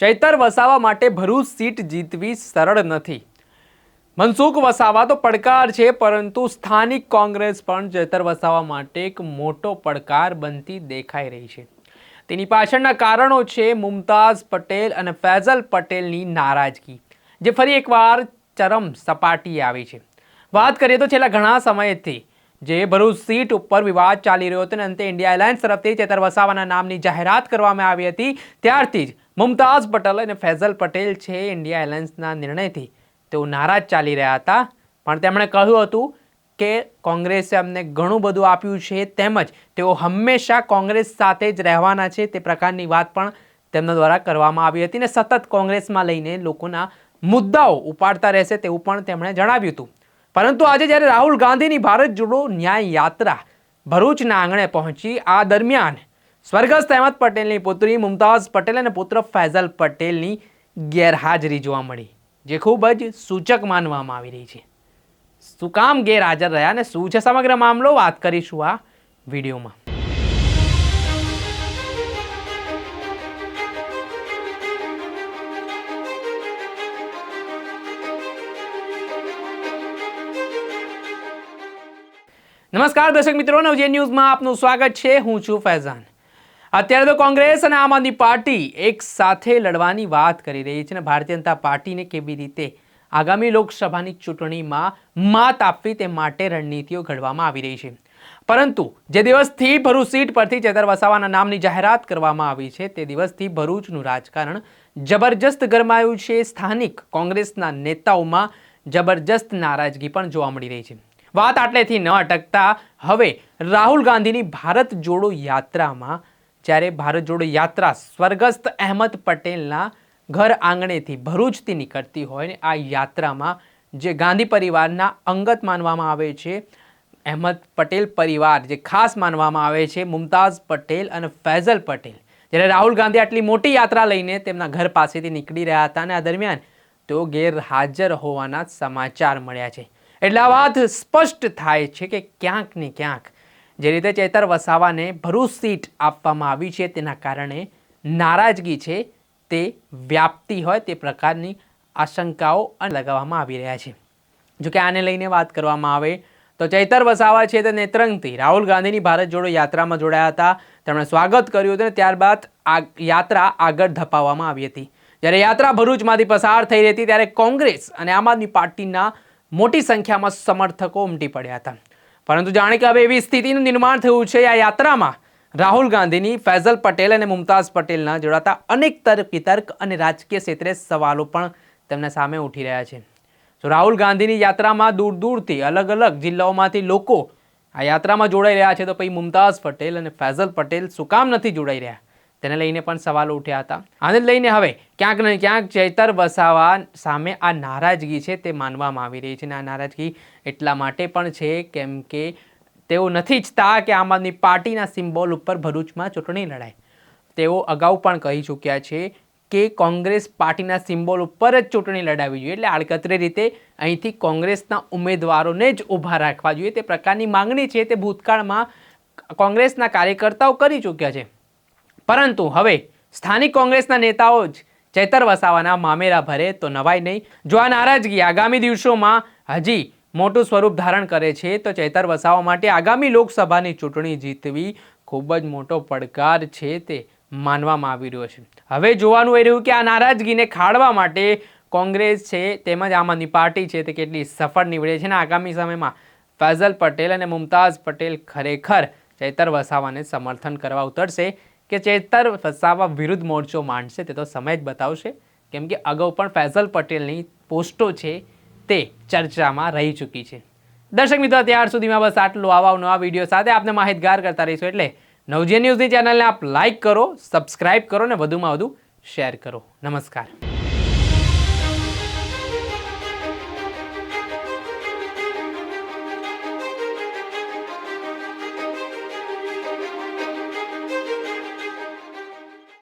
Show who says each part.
Speaker 1: ચૈતર વસાવા માટે ભરૂચ સીટ જીતવી સરળ નથી. મનસુખ વસાવા તો પડકાર છે, પરંતુ સ્થાનિક કોંગ્રેસ પણ ચૈતર વસાવા માટે એક મોટો પડકાર બનતી દેખાઈ રહી છે. તેની પાછળના કારણો છે, મુમતાઝ પટેલ અને ફૈઝલ પટેલની નારાજગી, જે ફરી એકવાર ચરમ સપાટીએ આવી છે. વાત કરીએ તો છેલ્લા ઘણા સમયથી જે ભરૂચ સીટ ઉપર વિવાદ ચાલી રહ્યો હતો અને અંતે ઇન્ડિયા એલાયન્સ તરફથી ચેતર વસાવાના નામની જાહેરાત કરવામાં આવી હતી. ત્યારથી જ મુમતાઝ પટેલ અને ફૈઝલ પટેલ છે ઇન્ડિયા એરલાઇન્સના નિર્ણયથી. તેઓ નારાજ ચાલી રહ્યા હતા. પણ તેમણે કહ્યું હતું કે કોંગ્રેસે અમને ઘણું બધું આપ્યું છે તેમજ તેઓ હંમેશા કોંગ્રેસ સાથે જ રહેવાના છે તે પ્રકારની વાત પણ તેમના દ્વારા કરવામાં આવી હતી ને સતત કોંગ્રેસમાં લઈને લોકોના મુદ્દાઓ ઉપાડતા રહેશે તેવું પણ તેમણે જણાવ્યું હતું. પરંતુ આજે જ્યારે રાહુલ ગાંધીની ભારત જોડો ન્યાય યાત્રા ભરૂચના આંગણે પહોંચી, આ દરમિયાન સ્વર્ગસ્થ અહેમદ પટેલની પુત્રી મુમતાઝ પટેલ અને પુત્ર ફૈઝલ પટેલની ગેરહાજરી જોવા મળી, જે ખૂબ જ સૂચક માનવામાં આવી રહી છે. શું કામ ગેરહાજર રહ્યા અને શું છે સમગ્ર મામલો? વાત કરીશું આ વિડીયોમાં. નમસ્કાર દર્શક મિત્રો, નવજે ન્યૂઝમાં આપનું સ્વાગત છે. હું છું ફૈઝાન. અત્યારે તો કોંગ્રેસ અને આમ આદમી પાર્ટી એક સાથે લડવાની વાત કરી રહી છે અને ભારતીય જનતા પાર્ટીને કેવી રીતે આગામી લોકસભાની ચૂંટણીમાં માત આપવી તે માટે રણનીતિઓ ઘડવામાં આવી રહી છે. પરંતુ જે દિવસથી ભરૂચ સીટ પરથી ચેતર વસાવાના નામની જાહેરાત કરવામાં આવી છે, તે દિવસથી ભરૂચનું રાજકારણ જબરજસ્ત ગરમાયું છે. સ્થાનિક કોંગ્રેસના નેતાઓમાં જબરજસ્ત નારાજગી પણ જોવા મળી રહી છે. વાત આટલેથી ન અટકતા. હવે રાહુલ ગાંધીની ભારત જોડો યાત્રામાં, જ્યારે ભારત જોડો યાત્રા સ્વર્ગસ્થ અહેમદ પટેલના ઘર આંગણેથી ભરૂચથી નીકળતી હોય ને, આ યાત્રામાં જે ગાંધી પરિવારના અંગત માનવામાં આવે છે, અહેમદ પટેલ પરિવાર જે ખાસ માનવામાં આવે છે, મુમતાઝ પટેલ અને ફૈઝલ પટેલ. જ્યારે રાહુલ ગાંધી આટલી મોટી યાત્રા લઈને તેમના ઘર પાસેથી નીકળી રહ્યા હતા અને આ દરમિયાન તેઓ ગેરહાજર હોવાના સમાચાર મળ્યા છે. એટલે આ વાત સ્પષ્ટ થાય છે કે ક્યાંક ને ક્યાંક જે રીતે ચેતર વસાવાને ભરૂચ સીટ આપવામાં આવી છે તેના કારણે નારાજગી છે, તે વ્યાપતી હોય તે પ્રકારની આશંકાઓ લગાવવામાં આવી રહ્યા છે. જો કે આને લઈને વાત કરવામાં આવે તો ચૈતર વસાવા છે તે નેત્રંગથી. રાહુલ ગાંધીની ભારત જોડો યાત્રામાં જોડાયા હતા. તેમણે સ્વાગત કર્યું હતું અને ત્યારબાદ આ યાત્રા આગળ ધપાવવામાં આવી હતી. જ્યારે યાત્રા ભરૂચમાંથી પસાર થઈ રહી હતી ત્યારે કોંગ્રેસ અને આમ આદમી પાર્ટીના મોટી સંખ્યામાં સમર્થકો ઉમટી પડ્યા હતા. પરંતુ જાણે કે હવે એવી સ્થિતિનું નિર્માણ થયું છે. આ યાત્રામાં રાહુલ ગાંધીની ફૈઝલ પટેલ અને મુમતાઝ પટેલના જોડાતા અનેક તર્ક વિતર્ક અને રાજકીય ક્ષેત્રે સવાલો પણ તેમના સામે ઉઠી રહ્યા છે. તો રાહુલ ગાંધીની યાત્રામાં દૂર દૂરથી અલગ અલગ જિલ્લાઓમાંથી લોકો આ યાત્રામાં જોડાઈ રહ્યા છે. તો પછી મુમતાઝ પટેલ અને ફૈઝલ પટેલ શું કામ નથી જોડાઈ રહ્યા? તેને લઈને પણ સવાલો ઉઠ્યા હતા. આને લઈને હવે ક્યાંક ને ક્યાંક ચૈતર વસાવા સામે આ નારાજગી છે તે માનવામાં આવી રહી છે અને આ નારાજગી એટલા માટે પણ છે કેમ કે તેઓ નથી ઈચ્છતા કે આમ આદમી પાર્ટીના સિમ્બોલ ઉપર ભરૂચમાં ચૂંટણી લડાય. તેઓ અગાઉ પણ કહી ચૂક્યા છે કે કોંગ્રેસ પાર્ટીના સિમ્બોલ ઉપર જ ચૂંટણી લડાવવી જોઈએ. એટલે આડકતરી રીતે અહીંથી કોંગ્રેસના ઉમેદવારોને જ ઊભા રાખવા જોઈએ. તે પ્રકારની માંગણી છે તે ભૂતકાળમાં કોંગ્રેસના કાર્યકર્તાઓ કરી ચૂક્યા છે. પરંતુ હવે સ્થાનિક કોંગ્રેસના નેતાઓ જ ચેતર વસાવાના મામેરા ભરે તો નવાય નહીં. જો આ નારાજગી આગામી દિવસોમાં હજી મોટું સ્વરૂપ ધારણ કરે છે, તો ચેતર વસાવા માટે આગામી લોકસભાની ચૂંટણી જીતવી ખૂબ જ મોટો પડકાર છે તે માનવામાં આવી રહ્યો છે. હવે જોવાનું એ રહ્યું કે આ નારાજગીને ખાળવા માટે કોંગ્રેસ છે, તેમજ આમ આદમી પાર્ટી છે તે કેટલી સફળ નીવડે છે અને આગામી સમયમાં ફૈઝલ પટેલ અને મુમતાઝ પટેલ ખરેખર ચૈતર વસાવાને સમર્થન કરવા ઉતરશે. કે ચેતર વસાવા વિરુદ્ધ મોરચો માંડશે તે તો સમય જ બતાવશે. કેમ કે અગાઉ પણ ફૈઝલ પટેલની પોસ્ટો છે તે ચર્ચામાં રહી ચૂકી છે. દર્શક મિત્રો, ત્યાર સુધીમાં બસ આટલું. આવા નવા વીડિયો સાથે આપને માહિતગાર કરતા રહીશું એટલે નવજે ન્યૂઝની ચેનલને આપ લાઇક કરો, સબસ્ક્રાઇબ કરો ને વધુમાં વધુ શેર કરો. નમસ્કાર.